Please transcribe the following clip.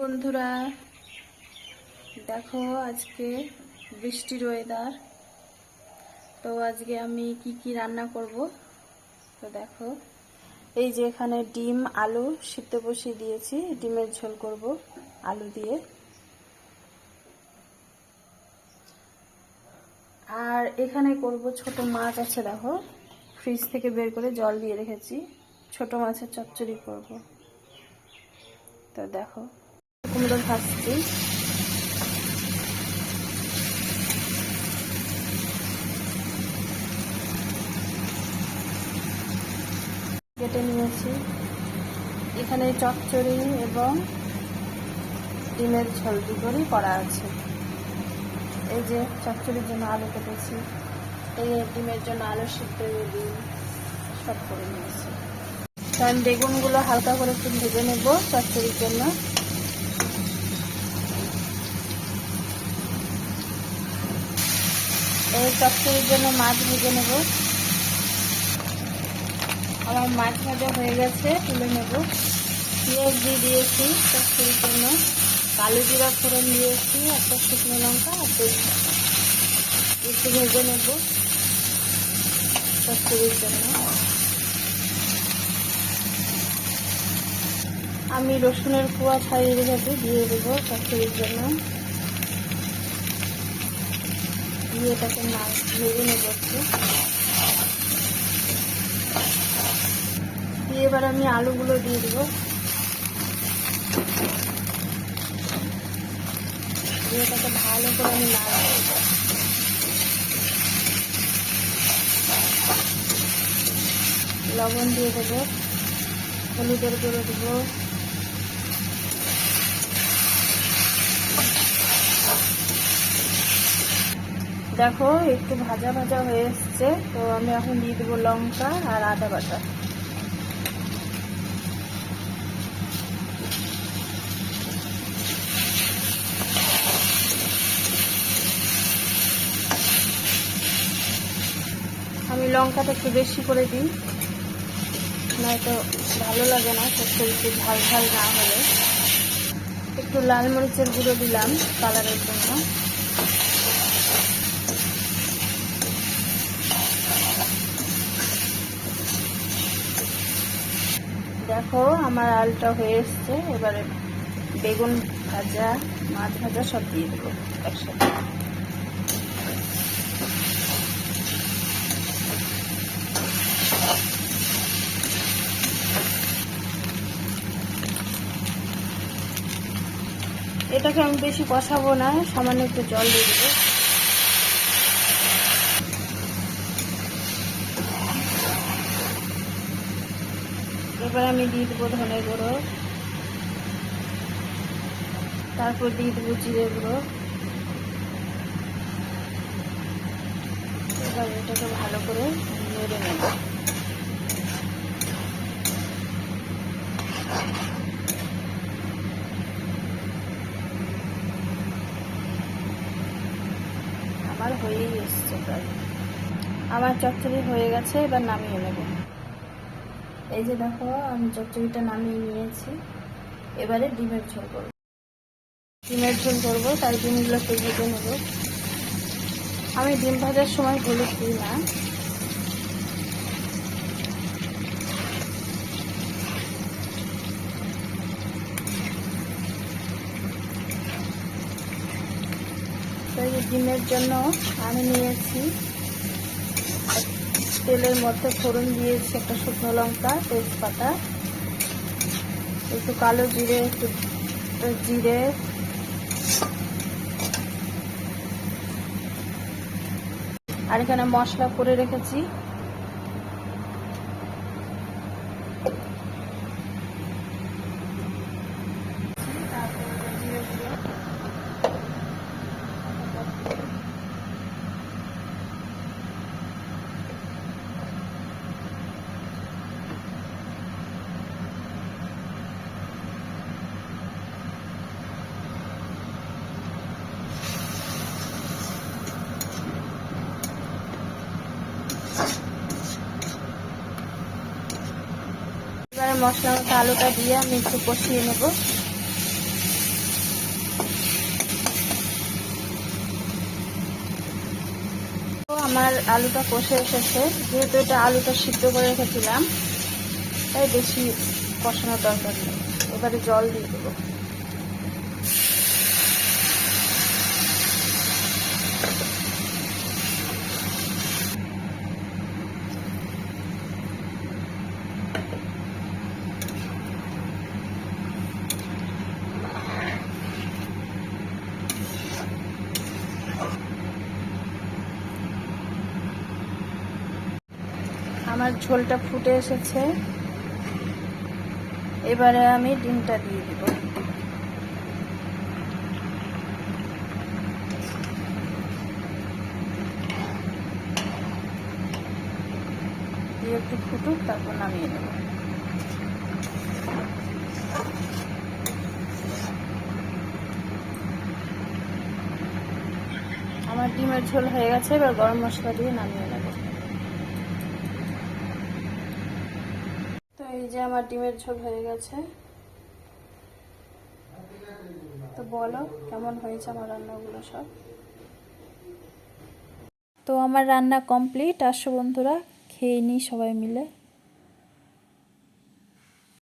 বন্ধুরা, দেখো আজকে বৃষ্টির ওয়েদার তো আজকে আমি কি কি রান্না করব? তো দেখো, এই যে এখানে ডিম, আলু সিদ্ধ বসিয়ে দিয়েছি। ডিমের ঝোল করব আলু দিয়ে। আর এখানে করব ছোট মাছ আছে, দেখো। ফ্রিজ থেকে বের করে জল দিয়ে রেখেছি। ছোট মাছের চচ্চড়ি করব। তো দেখো কুমড়ো ভাজছি। কেটে নিয়েছি। এখানে চচ্চড়ি এবং ডিমের ঝোল দুটোরই করা আছে। এই যে চচ্চড়ির জন্য আলু কেটেছি। এই ডিমের জন্য আলু সিদ্ধ ডিম সব করে নিয়েছি। আমি বেগুনগুলো হালকা করে একটু ভেজে নেব চচ্চড়ির জন্য। চচ্চড়ির জন্য মাছ ভেজে নেব। আমার মাছ ভাজা হয়ে গেছে, তুলে নেব। পেঁয়াজ দিয়ে দিয়েছি চচ্চড়ির জন্য। কালো জিরা ফোড়ন দিয়েছি, একটা শুকনো লঙ্কা আর একটু ভেজে নেব চচ্চড়ির জন্য। আমি রসুনের কুয়া ছাড়িয়ে রেখেছি, দিয়ে দেবো চচ্চড়ির জন্য। দিয়ে এটাকে মাছ ভেজে নেব দিয়ে এবার আমি আলুগুলো দিয়ে দেবো। দিয়ে এটাকে ভালো করে আমি নাড়বো লবণ দিয়ে দেবো। হলুদের গুঁড়ো দেবো। দেখো, একটু ভাজা ভাজা হয়ে এসছে। তো আমি এখন দিয়ে দেবো লঙ্কা আর আদা বাটা। আমি লঙ্কাটা একটু বেশি করে দিই। নয়তো ভালো লাগে না, সত্যি একটু ঝাল ঝাল না হলে। একটু লাল মরিচের গুঁড়ো দিলাম কালারের জন্য। দেখো, আমার আলটা হয়ে এসছে। এবারে বেগুন ভাজা, মাছ ভাজা সব দিয়ে দেবো একসাথে। এটাকে আমি বেশি কষাবো না, সামান্য একটু জল দিয়ে দেবো। এবার আমি দিয়ে দেবো ধনে গুঁড়ো। তারপর দিয়ে দেবো জিরে গুঁড়ো। এবার এটাকে ভালো করে নেড়ে নেব। আমার হয়েই এসছে প্রায়। আমার চচ্চড়ি হয়ে গেছে, এবার নামিয়ে নেব। এই যে দেখো, আমি চচ্চড়িটা নামিয়ে নিয়েছি। এবারে ডিমের ঝোল করব। ডিমের ঝোল করব, তাই ডিমগুলো ভেজে নেব। আমি ডিম ভাজার সময় হলুদ না। ডিমের জন্য আমি নিয়েছি তেলের মধ্যে ফোড়ন দিয়েছি একটা শুকনো লঙ্কা, তেজপাতা, একটু কালো জিরে, একটু জিরে। আর এখানে মশলা করে রেখেছি। মশলা মতো আলুটা দিয়ে আমি একটু কষিয়ে নেব। আমার আলুটা কষে এসেছে। যেহেতু এটা আলুটা সিদ্ধ করে রেখেছিলাম, তাই বেশি কষানোর দরকার নেই। এবারে জল দিয়ে দেবো। আমার ঝোলটা ফুটে এসেছে। এবারে আমি ডিমটা দিয়ে দিব। দিয়ে একটু ফুটুক, তারপর নামিয়ে নেব। আমার ডিমের ঝোল হয়ে গেছে, এবার গরম মশলা দিয়ে নামিয়ে নেব তো এই যে আমার ডিমের ঝোল হয়ে গেছে। তো বলো, কেমন হয়েছে আমার রান্নাগুলো সব? তো আমার রান্না কমপ্লিট আসো বন্ধুরা, খেয়ে নিই সবাই মিলে।